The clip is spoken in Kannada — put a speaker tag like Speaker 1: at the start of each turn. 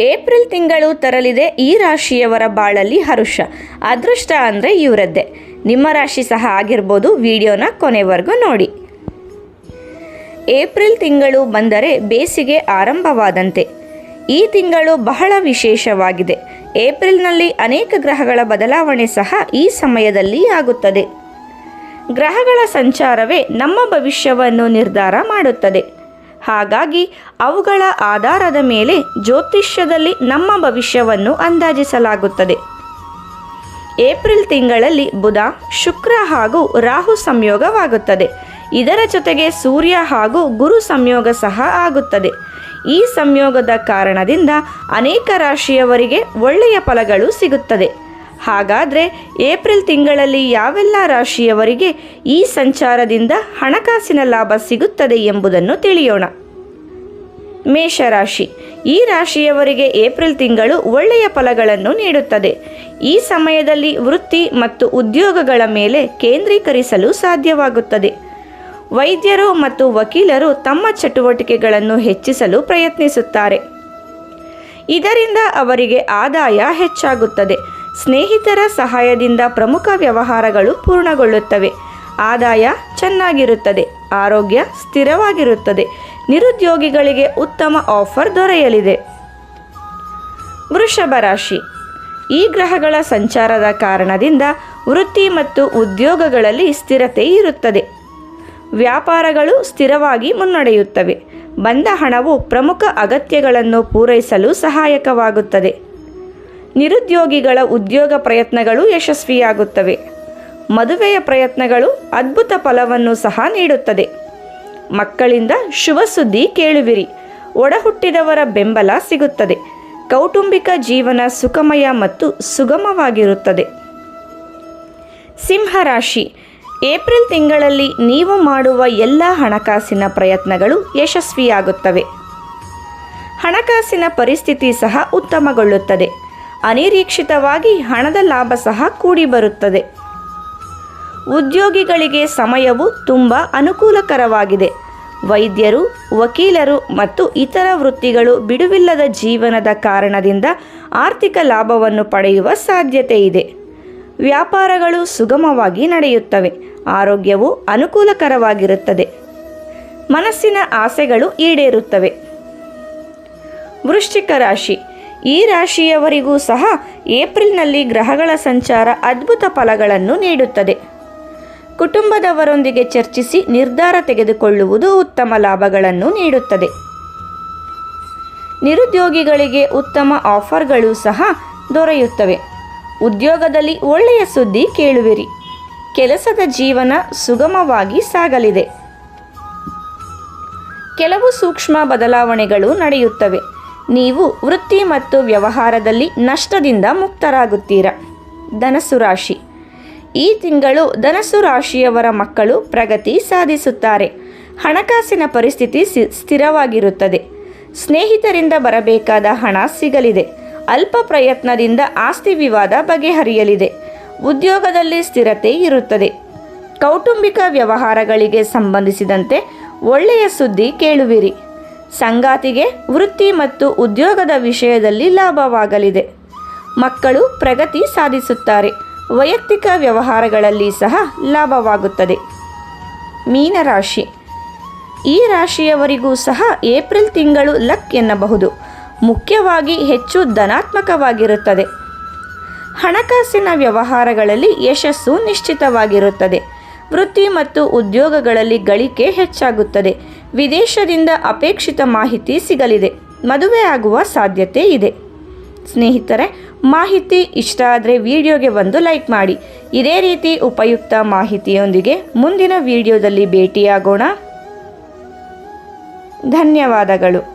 Speaker 1: ಏಪ್ರಿಲ್ ತಿಂಗಳು ತರಲಿದೆ ಈ ರಾಶಿಯವರ ಬಾಳಲ್ಲಿ ಹರುಷ. ಅದೃಷ್ಟ ಅಂದರೆ ಇವರದ್ದೇ. ನಿಮ್ಮ ರಾಶಿ ಸಹ ಆಗಿರ್ಬೋದು ವಿಡಿಯೋನ ಕೊನೆವರೆಗೂ ನೋಡಿ. ಏಪ್ರಿಲ್ ತಿಂಗಳು ಬಂದರೆ ಬೇಸಿಗೆ ಆರಂಭವಾದಂತೆ. ಈ ತಿಂಗಳು ಬಹಳ ವಿಶೇಷವಾಗಿದೆ. ಏಪ್ರಿಲ್ನಲ್ಲಿ ಅನೇಕ ಗ್ರಹಗಳ ಬದಲಾವಣೆ ಸಹ ಈ ಸಮಯದಲ್ಲಿ ಆಗುತ್ತದೆ. ಗ್ರಹಗಳ ಸಂಚಾರವೇ ನಮ್ಮ ಭವಿಷ್ಯವನ್ನು ನಿರ್ಧಾರ ಮಾಡುತ್ತದೆ. ಹಾಗಾಗಿ ಅವುಗಳ ಆಧಾರದ ಮೇಲೆ ಜ್ಯೋತಿಷ್ಯದಲ್ಲಿ ನಮ್ಮ ಭವಿಷ್ಯವನ್ನು ಅಂದಾಜಿಸಲಾಗುತ್ತದೆ. ಏಪ್ರಿಲ್ ತಿಂಗಳಲ್ಲಿ ಬುಧ, ಶುಕ್ರ ಹಾಗೂ ರಾಹು ಸಂಯೋಗವಾಗುತ್ತದೆ. ಇದರ ಜೊತೆಗೆ ಸೂರ್ಯ ಹಾಗೂ ಗುರು ಸಂಯೋಗ ಸಹ ಆಗುತ್ತದೆ. ಈ ಸಂಯೋಗದ ಕಾರಣದಿಂದ ಅನೇಕ ರಾಶಿಯವರಿಗೆ ಒಳ್ಳೆಯ ಫಲಗಳು ಸಿಗುತ್ತದೆ. ಹಾಗಾದರೆ ಏಪ್ರಿಲ್ ತಿಂಗಳಲ್ಲಿ ಯಾವೆಲ್ಲ ರಾಶಿಯವರಿಗೆ ಈ ಸಂಚಾರದಿಂದ ಹಣಕಾಸಿನ ಲಾಭ ಸಿಗುತ್ತದೆ ಎಂಬುದನ್ನು ತಿಳಿಯೋಣ. ಮೇಷರಾಶಿ. ಈ ರಾಶಿಯವರಿಗೆ ಏಪ್ರಿಲ್ ತಿಂಗಳು ಒಳ್ಳೆಯ ಫಲಗಳನ್ನು ನೀಡುತ್ತದೆ. ಈ ಸಮಯದಲ್ಲಿ ವೃತ್ತಿ ಮತ್ತು ಉದ್ಯೋಗಗಳ ಮೇಲೆ ಕೇಂದ್ರೀಕರಿಸಲು ಸಾಧ್ಯವಾಗುತ್ತದೆ. ವೈದ್ಯರು ಮತ್ತು ವಕೀಲರು ತಮ್ಮ ಚಟುವಟಿಕೆಗಳನ್ನು ಹೆಚ್ಚಿಸಲು ಪ್ರಯತ್ನಿಸುತ್ತಾರೆ. ಇದರಿಂದ ಅವರಿಗೆ ಆದಾಯ ಹೆಚ್ಚಾಗುತ್ತದೆ. ಸ್ನೇಹಿತರ ಸಹಾಯದಿಂದ ಪ್ರಮುಖ ವ್ಯವಹಾರಗಳು ಪೂರ್ಣಗೊಳ್ಳುತ್ತವೆ. ಆದಾಯ ಚೆನ್ನಾಗಿರುತ್ತದೆ. ಆರೋಗ್ಯ ಸ್ಥಿರವಾಗಿರುತ್ತದೆ. ನಿರುದ್ಯೋಗಿಗಳಿಗೆ ಉತ್ತಮ ಆಫರ್ ದೊರೆಯಲಿದೆ. ವೃಷಭ ರಾಶಿ. ಈ ಗ್ರಹಗಳ ಸಂಚಾರದ ಕಾರಣದಿಂದ ವೃತ್ತಿ ಮತ್ತು ಉದ್ಯೋಗಗಳಲ್ಲಿ ಸ್ಥಿರತೆ ಇರುತ್ತದೆ. ವ್ಯಾಪಾರಗಳು ಸ್ಥಿರವಾಗಿ ಮುನ್ನಡೆಯುತ್ತವೆ. ಬಂದ ಹಣವು ಪ್ರಮುಖ ಅಗತ್ಯಗಳನ್ನು ಪೂರೈಸಲು ಸಹಾಯಕವಾಗುತ್ತದೆ. ನಿರುದ್ಯೋಗಿಗಳ ಉದ್ಯೋಗ ಪ್ರಯತ್ನಗಳು ಯಶಸ್ವಿಯಾಗುತ್ತವೆ. ಮದುವೆಯ ಪ್ರಯತ್ನಗಳು ಅದ್ಭುತ ಫಲವನ್ನು ಸಹ ನೀಡುತ್ತದೆ. ಮಕ್ಕಳಿಂದ ಶುಭ ಸುದ್ದಿ ಕೇಳುವಿರಿ. ಒಡಹುಟ್ಟಿದವರ ಬೆಂಬಲ ಸಿಗುತ್ತದೆ. ಕೌಟುಂಬಿಕ ಜೀವನ ಸುಖಮಯ ಮತ್ತು ಸುಗಮವಾಗಿರುತ್ತದೆ. ಸಿಂಹರಾಶಿ. ಏಪ್ರಿಲ್ ತಿಂಗಳಲ್ಲಿ ನೀವು ಮಾಡುವ ಎಲ್ಲ ಹಣಕಾಸಿನ ಪ್ರಯತ್ನಗಳು ಯಶಸ್ವಿಯಾಗುತ್ತವೆ. ಹಣಕಾಸಿನ ಪರಿಸ್ಥಿತಿ ಸಹ ಉತ್ತಮಗೊಳ್ಳುತ್ತದೆ. ಅನಿರೀಕ್ಷಿತವಾಗಿ ಹಣದ ಲಾಭ ಸಹ ಕೂಡಿ ಬರುತ್ತದೆ ಉದ್ಯೋಗಿಗಳಿಗೆ ಸಮಯವು ತುಂಬ ಅನುಕೂಲಕರವಾಗಿದೆ. ವೈದ್ಯರು, ವಕೀಲರು ಮತ್ತು ಇತರ ವೃತ್ತಿಗಳು ಬಿಡುವಿಲ್ಲದ ಜೀವನದ ಕಾರಣದಿಂದ ಆರ್ಥಿಕ ಲಾಭವನ್ನು ಪಡೆಯುವ ಸಾಧ್ಯತೆ ಇದೆ. ವ್ಯಾಪಾರಗಳು ಸುಗಮವಾಗಿ ನಡೆಯುತ್ತವೆ. ಆರೋಗ್ಯವು ಅನುಕೂಲಕರವಾಗಿರುತ್ತದೆ. ಮನಸ್ಸಿನ ಆಸೆಗಳು ಈಡೇರುತ್ತವೆ. ವೃಶ್ಚಿಕ ರಾಶಿ. ಈ ರಾಶಿಯವರಿಗೂ ಸಹ ಏಪ್ರಿಲ್ನಲ್ಲಿ ಗ್ರಹಗಳ ಸಂಚಾರ ಅದ್ಭುತ ಫಲಗಳನ್ನು ನೀಡುತ್ತದೆ. ಕುಟುಂಬದವರೊಂದಿಗೆ ಚರ್ಚಿಸಿ ನಿರ್ಧಾರ ತೆಗೆದುಕೊಳ್ಳುವುದು ಉತ್ತಮ ಲಾಭಗಳನ್ನು ನೀಡುತ್ತದೆ. ನಿರುದ್ಯೋಗಿಗಳಿಗೆ ಉತ್ತಮ ಆಫರ್ಗಳು ಸಹ ದೊರೆಯುತ್ತವೆ. ಉದ್ಯೋಗದಲ್ಲಿ ಒಳ್ಳೆಯ ಸುದ್ದಿ ಕೇಳುವಿರಿ. ಕೆಲಸದ ಜೀವನ ಸುಗಮವಾಗಿ ಸಾಗಲಿದೆ. ಕೆಲವು ಸೂಕ್ಷ್ಮ ಬದಲಾವಣೆಗಳು ನಡೆಯುತ್ತವೆ. ನೀವು ವೃತ್ತಿ ಮತ್ತು ವ್ಯವಹಾರದಲ್ಲಿ ನಷ್ಟದಿಂದ ಮುಕ್ತರಾಗುತ್ತೀರಾ. ಧನಸ್ಸು ರಾಶಿ. ಈ ತಿಂಗಳು ಧನಸ್ಸು ರಾಶಿಯವರ ಮಕ್ಕಳು ಪ್ರಗತಿ ಸಾಧಿಸುತ್ತಾರೆ. ಹಣಕಾಸಿನ ಪರಿಸ್ಥಿತಿ ಸ್ಥಿರವಾಗಿರುತ್ತದೆ. ಸ್ನೇಹಿತರಿಂದ ಬರಬೇಕಾದ ಹಣ ಸಿಗಲಿದೆ. ಅಲ್ಪ ಪ್ರಯತ್ನದಿಂದ ಆಸ್ತಿ ವಿವಾದ ಬಗೆಹರಿಯಲಿದೆ. ಉದ್ಯೋಗದಲ್ಲಿ ಸ್ಥಿರತೆ ಇರುತ್ತದೆ. ಕೌಟುಂಬಿಕ ವ್ಯವಹಾರಗಳಿಗೆ ಸಂಬಂಧಿಸಿದಂತೆ ಒಳ್ಳೆಯ ಸುದ್ದಿ ಕೇಳುವಿರಿ. ಸಂಗಾತಿಗೆ ವೃತ್ತಿ ಮತ್ತು ಉದ್ಯೋಗದ ವಿಷಯದಲ್ಲಿ ಲಾಭವಾಗಲಿದೆ. ಮಕ್ಕಳು ಪ್ರಗತಿ ಸಾಧಿಸುತ್ತಾರೆ. ವೈಯಕ್ತಿಕ ವ್ಯವಹಾರಗಳಲ್ಲಿ ಸಹ ಲಾಭವಾಗುತ್ತದೆ. ಮೀನರಾಶಿ. ಈ ರಾಶಿಯವರಿಗೂ ಸಹ ಏಪ್ರಿಲ್ ತಿಂಗಳು ಲಕ್ ಎನ್ನಬಹುದು. ಮುಖ್ಯವಾಗಿ ಹೆಚ್ಚು ಧನಾತ್ಮಕವಾಗಿರುತ್ತದೆ. ಹಣಕಾಸಿನ ವ್ಯವಹಾರಗಳಲ್ಲಿ ಯಶಸ್ಸು ನಿಶ್ಚಿತವಾಗಿರುತ್ತದೆ. ವೃತ್ತಿ ಮತ್ತು ಉದ್ಯೋಗಗಳಲ್ಲಿ ಗಳಿಕೆ ಹೆಚ್ಚಾಗುತ್ತದೆ. ವಿದೇಶದಿಂದ ಅಪೇಕ್ಷಿತ ಮಾಹಿತಿ ಸಿಗಲಿದೆ. ಮದುವೆ ಆಗುವ ಸಾಧ್ಯತೆ ಇದೆ. ಸ್ನೇಹಿತರೆ, ಮಾಹಿತಿ ಇಷ್ಟ ಆದರೆ ವಿಡಿಯೋಗೆ ಒಂದು ಲೈಕ್ ಮಾಡಿ. ಇದೇ ರೀತಿ ಉಪಯುಕ್ತ ಮಾಹಿತಿಯೊಂದಿಗೆ ಮುಂದಿನ ವಿಡಿಯೋದಲ್ಲಿ ಭೇಟಿಯಾಗೋಣ. ಧನ್ಯವಾದಗಳು.